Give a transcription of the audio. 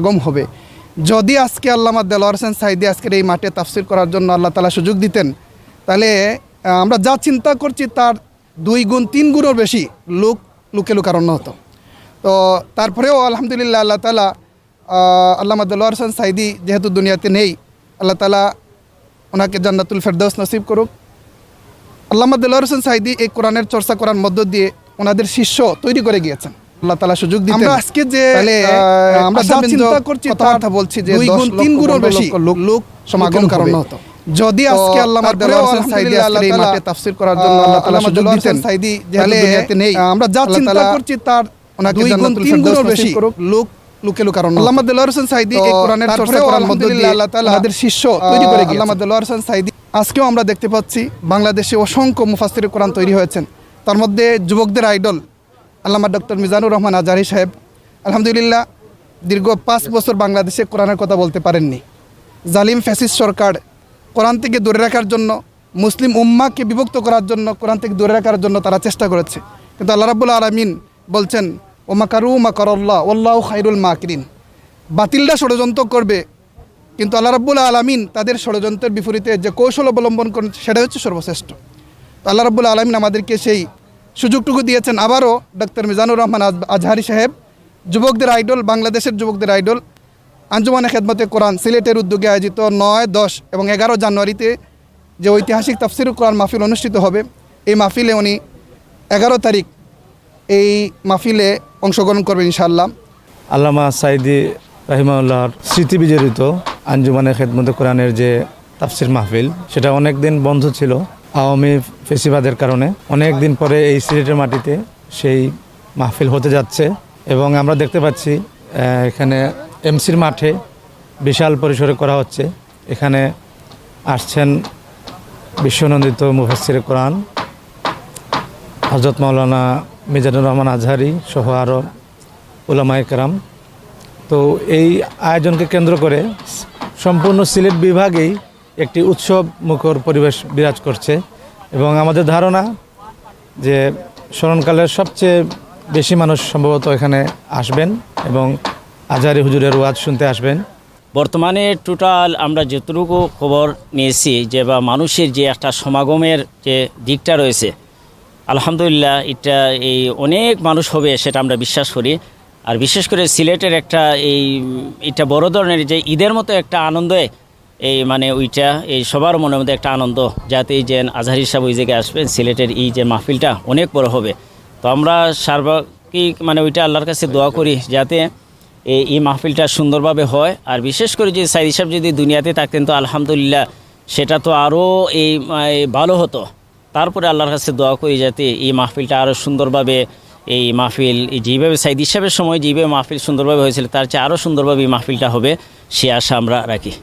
আগম হবে। যদি আজকে আল্লামা দেলোয়ার হোসেন সাইদি আজকের এই মাঠে তাফসির করার জন্য আল্লাহ তালা সুযোগ দিতেন, তাহলে আমরা যা চিন্তা করছি তার দুই গুণ, তিন গুণের বেশি লোক লুকে লুকারণ্য হতো। তো তারপরেও আলহামদুলিল্লাহ আল্লাহ তালা আল্লামা দেলোয়ার হোসেন সাইদি যেহেতু দুনিয়াতে নেই, আল্লাহ তালা ওনাকে জান্নাতুল ফেরদৌস নসিব করুক। আল্লামা দেলোয়ার হোসেন সাইদি এই কোরআনের চর্চা করার মধ্য দিয়ে ওনাদের শিষ্য তৈরি করে গিয়েছেন। আল্লাহ তালা সুযোগ দিতেন। আমরা আজকে যে আমরা যা চিন্তা করছি বলছি যে গুণ তিন গুণের বেশি লোক সমাগম কারণ হতো যদি আজকে হোসেন সাইদি আজকের এই মাঠে তাফসির করার জন্য আল্লাহ তালা সুযোগ দিতেন। সাইদি যেহেতু দুনিয়াতে নেই আমরা যা চিন্তা করছি তার ওনাকে গুণ বেশি লোক লুকে লুকারণ আল্লামা দেলোয়ার হোসেন সাইদি এই কোরআনের চর্চা করার মধ্য দিয়ে আল্লাহ তাআলা আমাদের শিষ্য তৈরি করে গিয়েছেন। আল্লামা দেলোয়ার হোসেন সাইদি আজকেও আমরা দেখতে পাচ্ছি বাংলাদেশে অসংখ্য মুফাসসির কোরআন তৈরি হয়েছেন। তার মধ্যে যুবকদের আইডল আল্লামা ডক্টর মিজানুর রহমান আজারি সাহেব, আলহামদুলিল্লাহ দীর্ঘ পাঁচ বছর বাংলাদেশে কোরআনের কথা বলতে পারেননি। জালিম ফ্যাসিস্ট সরকার কোরআন থেকে দূরে রাখার জন্য, মুসলিম উম্মাকে বিভক্ত করার জন্য, কোরআন থেকে দূরে রাখার জন্য তারা চেষ্টা করেছে। কিন্তু আল্লাহ রাবুল আলমিন বলছেন, ওমা কারু মা করল্লাহ ওল্লাহ খাইরুল মাকরিন। বাতিলরা ষড়যন্ত্র করবে, কিন্তু আল্লাহ রাবুল আলমিন তাদের ষড়যন্ত্রের বিপরীতে যে কৌশল অবলম্বন করেন সেটা হচ্ছে সর্বশ্রেষ্ঠ। তো আল্লাহ রাবুল আলমিন আমাদেরকে সেই সুযোগটুকু দিয়েছেন আবারও ডক্টর মিজানুর রহমান আজ- আজহারি সাহেব, যুবকদের আইডল, বাংলাদেশের যুবকদের আইডল। আঞ্জুমানে খেদমতে কোরআন সিলেটের উদ্যোগে আয়োজিত নয়, দশ এবং এগারো জানুয়ারিতে যে ঐতিহাসিক তাফসির কোরআন মাহফিল অনুষ্ঠিত হবে, এই মাহফিলে উনি এগারো তারিখ এই মাহফিলে অংশগ্রহণ করবেন ইনশাআল্লাহ। আল্লামা সাইদি রাহিমাউল্লাহর স্মৃতি বিজড়িত আঞ্জুমানে খেদমতে কোরআনের যে তাফসির মাহফিল, সেটা অনেক দিন বন্ধ ছিল। আওয়ামী ফেসিবাদের কারণে অনেক দিন পরে এই সিলেটের মাটিতে সেই মাহফিল হতে যাচ্ছে এবং আমরা দেখতে পাচ্ছি এখানে এমসির মাঠে বিশাল পরিসরে করা হচ্ছে। এখানে আসছেন বিশ্বনন্দিত মুফাসির কোরআন হজরত মাওলানা মিজানুর রহমান আজহারি সহ আরও ওলামায় কেরাম। তো এই আয়োজনকে কেন্দ্র করে সম্পূর্ণ সিলেট বিভাগেই একটি উৎসব মুখর পরিবেশ বিরাজ করছে এবং আমাদের ধারণা যে স্মরণকালের সবচেয়ে বেশি মানুষ সম্ভবত এখানে আসবেন এবং আজারি হুজুরের ওয়াজ শুনতে আসবেন। বর্তমানে টোটাল আমরা যতটুকু খবর নিয়েছি যে বা মানুষের যে একটা সমাগমের যে দিকটা রয়েছে, আলহামদুলিল্লাহ এটা এই অনেক মানুষ হবে সেটা আমরা বিশ্বাস করি। আর বিশেষ করে সিলেটের একটা এই, এটা বড় ধরনের যে ঈদের মতো একটা আনন্দে এই মানে ওইটা, এই সবার মনের মধ্যে একটা আনন্দ, যাতে এই যে আজহারি সাহেব ওই জায়গায় আসবেন, সিলেটের এই যে মাহফিলটা অনেক বড় হবে। তো আমরা সার্বিক মানে ওইটা আল্লাহর কাছে দোয়া করি, যাতে এই এই মাহফিলটা সুন্দরভাবে হয়। আর বিশেষ করে যে সাইদ সাহেব যদি দুনিয়াতে থাকতেন, তো আলহামদুলিল্লাহ সেটা তো আরও এই ভালো হতো। তারপরে আল্লাহর কাছে দোয়া করি যাতে এই মাহফিলটা আরও সুন্দরভাবে, এই মাহফিল যেভাবে সাইদ সাহেবের সময় যেভাবে মাহফিল সুন্দরভাবে হয়েছিল, তার চেয়ে আরও সুন্দরভাবে এই মাহফিলটা হবে, সে আশা আমরা রাখি।